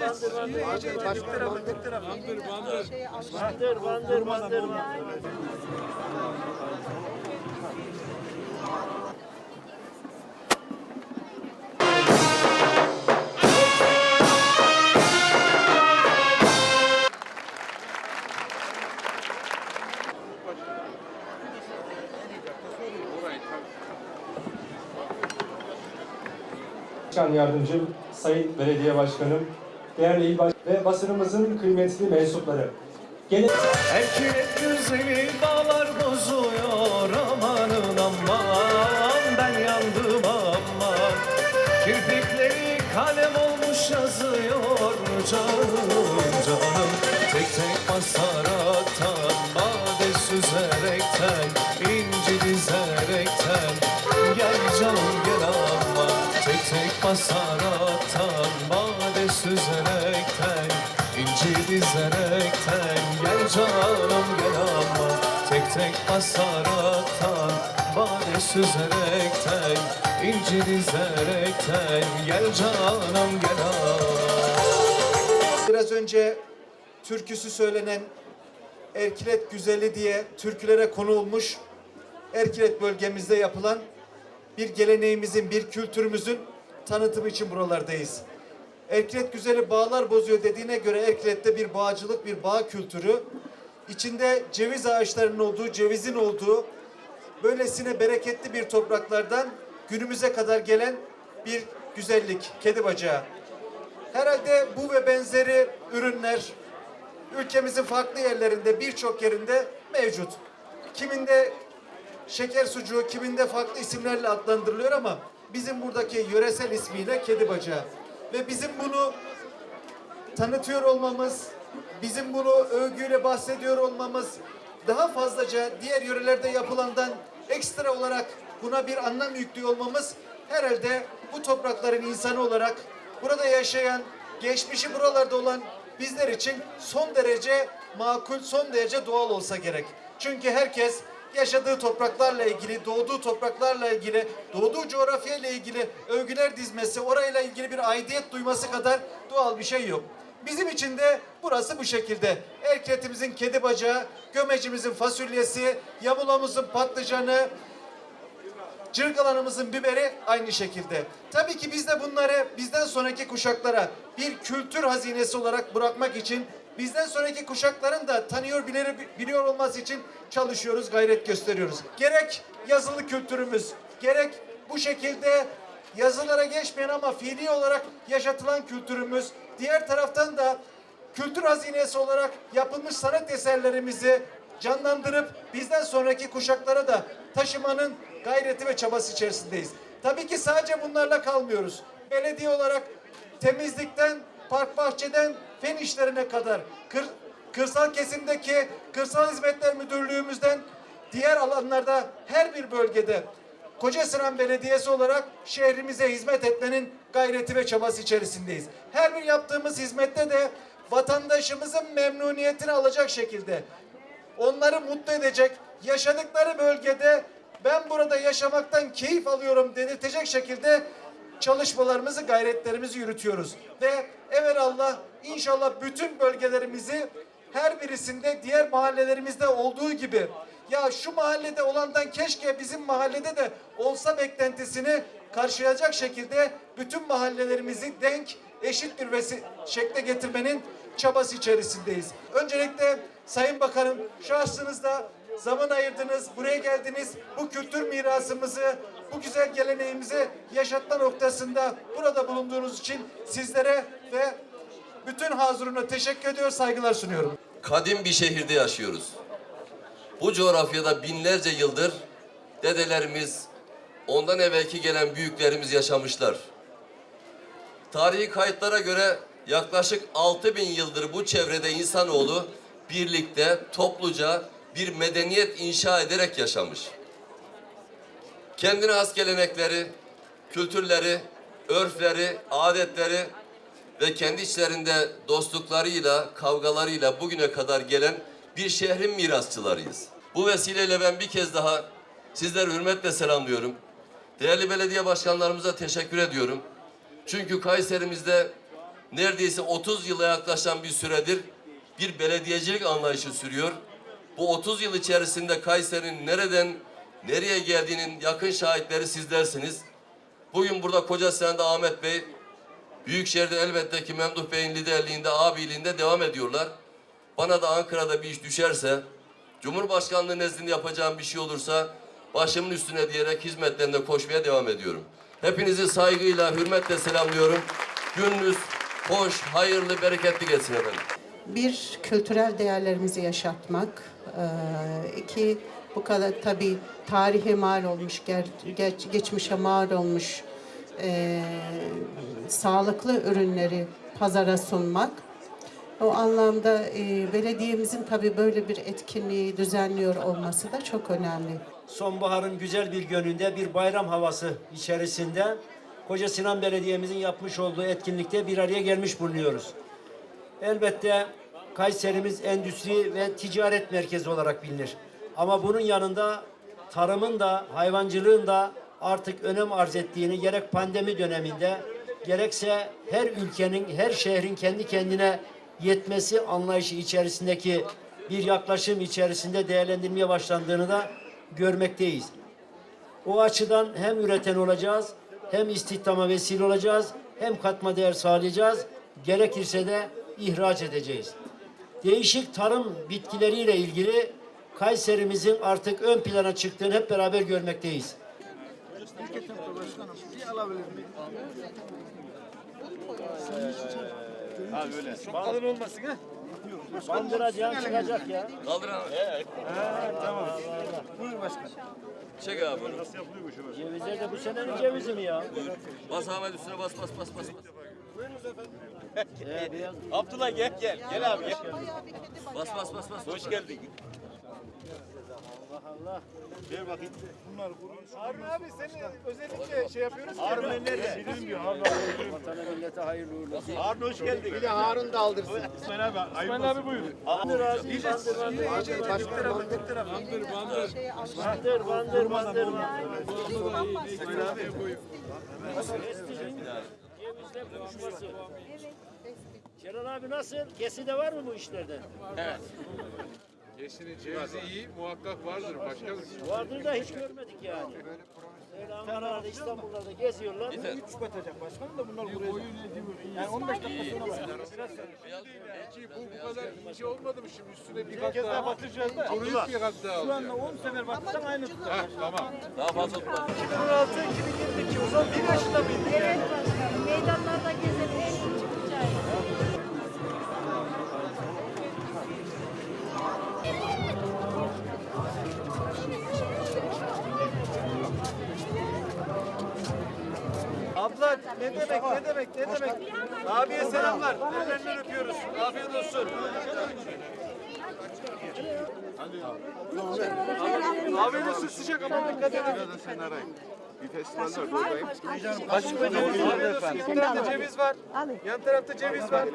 Bandır, bandır, bandır. Başkan Yardımcım, Sayın Belediye Başkanım, değerli il baş ve basınımızın kıymetli mensupları. Gene Erkek bozuyor. Amanın aman Ben yandım aman. Kirpikleri kalem olmuş yazıyor. Canım canım Tek tek basaraktan bade süzerekten inci dizerekten. Gel canım gel ama Tek tek basaraktan bade süzerekten İnci dizerekten. Gel canım gel ama Tek tek basaraktan bade süzerekten İnci dizerekten. Gel canım gel ama. Biraz önce türküsü söylenen Erkilet Güzeli diye türkülere konu olmuş Erkilet bölgemizde yapılan bir geleneğimizin, bir kültürümüzün tanıtımı için buralardayız. Erkilet Güzeli bağlar bozuyor dediğine göre Erkilet'te bir bağcılık, bir bağ kültürü. içinde ceviz ağaçlarının olduğu, cevizin olduğu böylesine bereketli bir topraklardan günümüze kadar gelen bir güzellik, kedi bacağı. Herhalde bu ve benzeri ürünler ülkemizin farklı yerlerinde birçok yerinde mevcut. Kiminde şeker sucuğu, kiminde farklı isimlerle adlandırılıyor ama bizim buradaki yöresel ismiyle kedi bacağı. Ve bizim bunu tanıtıyor olmamız, bizim bunu övgüyle bahsediyor olmamız, daha fazlaca diğer yörelerde yapılandan ekstra olarak buna bir anlam yüklüyor olmamız herhalde bu toprakların insanı olarak burada yaşayan, geçmişi buralarda olan bizler için son derece makul, son derece doğal olsa gerek. Çünkü herkes yaşadığı topraklarla ilgili, doğduğu topraklarla ilgili, doğduğu coğrafyayla ilgili övgüler dizmesi, orayla ilgili bir aidiyet duyması kadar doğal bir şey yok. Bizim için de burası bu şekilde. Erkletimizin kedi bacağı, gömecimizin fasulyesi, yamulamızın patlıcanı, Cırgalanımızın biberi aynı şekilde. Tabii ki biz de bunları bizden sonraki kuşaklara bir kültür hazinesi olarak bırakmak için bizden sonraki kuşakların da tanıyor bilir, biliyor olması için çalışıyoruz, gayret gösteriyoruz. Gerek yazılı kültürümüz, gerek bu şekilde yazılara geçmeyen ama fiili olarak yaşatılan kültürümüz, diğer taraftan da kültür hazinesi olarak yapılmış sanat eserlerimizi canlandırıp bizden sonraki kuşaklara da taşımanın gayreti ve çabası içerisindeyiz. Tabii ki sadece bunlarla kalmıyoruz. Belediye olarak temizlikten, park bahçeden, fen işlerine kadar, kır, kırsal kesimdeki Kırsal Hizmetler Müdürlüğümüzden diğer alanlarda her bir bölgede Kocasinan Belediyesi olarak şehrimize hizmet etmenin gayreti ve çabası içerisindeyiz. Her bir yaptığımız hizmette de vatandaşımızın memnuniyetini alacak şekilde onları mutlu edecek, yaşadıkları bölgede ben burada yaşamaktan keyif alıyorum dedirtecek şekilde çalışmalarımızı, gayretlerimizi yürütüyoruz. Ve evelallah inşallah bütün bölgelerimizi her birisinde diğer mahallelerimizde olduğu gibi ya şu mahallede olandan keşke bizim mahallede de olsa beklentisini karşılayacak şekilde bütün mahallelerimizi denk, eşit bir şekle getirmenin çabası içerisindeyiz. Öncelikle Sayın Bakanım şahsınızda zaman ayırdınız, buraya geldiniz. Bu kültür mirasımızı, bu güzel geleneğimizi yaşatma noktasında burada bulunduğunuz için sizlere ve bütün hazırına teşekkür ediyor, saygılar sunuyorum. kadim bir şehirde yaşıyoruz. Bu coğrafyada binlerce yıldır dedelerimiz, ondan evvelki gelen büyüklerimiz yaşamışlar. Tarihi kayıtlara göre yaklaşık 6000 yıldır bu çevrede insanoğlu birlikte, topluca bir medeniyet inşa ederek yaşamış. Kendine has gelenekleri, kültürleri, örfleri, adetleri ve kendi içlerinde dostluklarıyla, kavgalarıyla bugüne kadar gelen bir şehrin mirasçılarıyız. Bu vesileyle ben bir kez daha sizleri hürmetle selamlıyorum. Değerli belediye başkanlarımıza teşekkür ediyorum. Çünkü Kayserimizde neredeyse 30 yıla yaklaşan bir süredir bir belediyecilik anlayışı sürüyor. Bu 30 yıl içerisinde Kayseri'nin nereden nereye geldiğinin yakın şahitleri sizlersiniz. Bugün burada Koca Sinan Ahmet Bey, Büyükşehir'de elbette ki Memduh Bey'in liderliğinde, abiliğinde devam ediyorlar. Bana da Ankara'da bir iş düşerse, Cumhurbaşkanlığı nezdinde yapacağım bir şey olursa başımın üstüne diyerek hizmetlerinde koşmaya devam ediyorum. Hepinizi saygıyla, hürmetle selamlıyorum. Gününüz hoş, hayırlı, bereketli geçsin efendim. Bir kültürel değerlerimizi yaşatmak, iki bu kadar tabii tarihe mal olmuş, geçmişe mal olmuş eee, sağlıklı ürünleri pazara sunmak. O anlamda eee, belediyemizin tabii böyle bir etkinliği düzenliyor olması da çok önemli. Sonbaharın güzel bir gününde bir bayram havası içerisinde Koca Sinan Belediye'mizin yapmış olduğu etkinlikte bir araya gelmiş bulunuyoruz. Elbette Kayserimiz endüstri ve ticaret merkezi olarak bilinir. Ama bunun yanında tarımın da hayvancılığın da artık önem arz ettiğini gerek pandemi döneminde gerekse her ülkenin, her şehrin kendi kendine yetmesi anlayışı içerisindeki bir yaklaşım içerisinde değerlendirmeye başlandığını da görmekteyiz. O açıdan hem üreten olacağız, hem istihdama vesile olacağız, hem katma değer sağlayacağız, gerekirse de ihraç edeceğiz. Değişik tarım bitkileriyle ilgili Kayserimizin artık ön plana çıktığını hep beraber görmekteyiz. Kalın olmasın ha. Bandıracağım çıkacak ya. Kaldır abi. Buyur başkan. Çek abi. Cevizler de bu senenin cevizi mi ya? Bas Ahmet üstüne bas bas bas bas. Abdullah gel gel. Gel abi gel. Bas bas bas bas. Hoş geldin. Ver bakayım. Bunlar Harun abi seni özellikle şey yapıyoruz. Harun nerede? Bilim diyor. Harun Vatana millete hayırlı uğurlu olsun. Harun hoş geldin. Bir de Harun da aldırsın. İsmail abi. İsmail abi buyurun. Bandır abi, bandır, bandır. Bandır, bandır, bandır, bandır. Cevizle buluşması. Kenan abi nasıl? Kesi de var mı bu işlerde? Yeşilin cevizi iyi, muhakkak vardır başkanım. Vardır da hiç görmedik yani. Öyle Ankara'da, İstanbul'da geziyorlar. Ki bu bu kadar ince olmadı mı şimdi üstüne bir kat daha batıracağız da. Kuruyup bir kat daha alacağız. 10 sefer baksan aynı tutar. Tamam. Daha fazla tutma. 2016, 2022 o zaman bir yaşında mıydık yani? Evet başkanım. Meydanlarda gezelim. Abla ne demek ne demek ne demek. Abiye selamlar. Ellerinden öpüyoruz. Afiyet olsun. Afiyet olsun sıcak ama dikkat edin. Bir festival var buradayım. Açık ve ceviz var efendim. Bir tarafta ceviz var. Yan tarafta ceviz var.